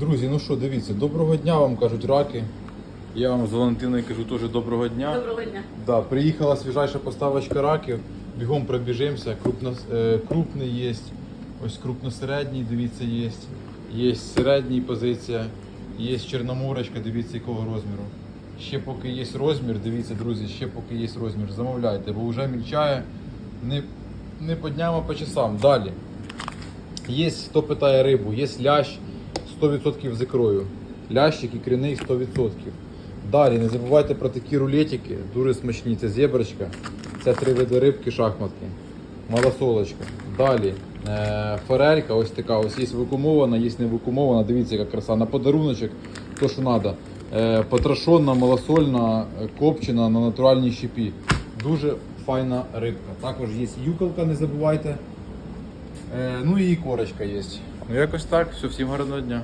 Друзі, ну що, дивіться, доброго дня вам кажуть раки. Я вам з Валентиною кажу теж доброго дня. Доброго дня. Да, приїхала свіжайша поставочка раків. Бігом пробіжимося. Крупно, е, крупний є. Ось крупносередній, дивіться, є. Є середній позиція, є чорноморочка, дивіться якого розміру. Ще поки є розмір, дивіться, друзі, ще поки є розмір, замовляйте, бо вже мільчає не, не по дням, а по часам. Далі. Є, хто питає рибу, є лящ 100% з ікрою. Лящик ікряний 100%. Далі не забувайте про такі рулетики, дуже смачні. Це зеброчка, це три види рибки, шахматки, малосолочка. Далі е, форелька, ось така, ось є вакуумована, є не вакуумована. Дивіться, яка краса. На подаруночок, то що треба. Потрошонна, малосольна, е, копчена на натуральній щепі. Дуже файна рибка. Також є юколка, не забувайте. Е, ну і корочка є. Ну якось так. Все, всім гарного дня.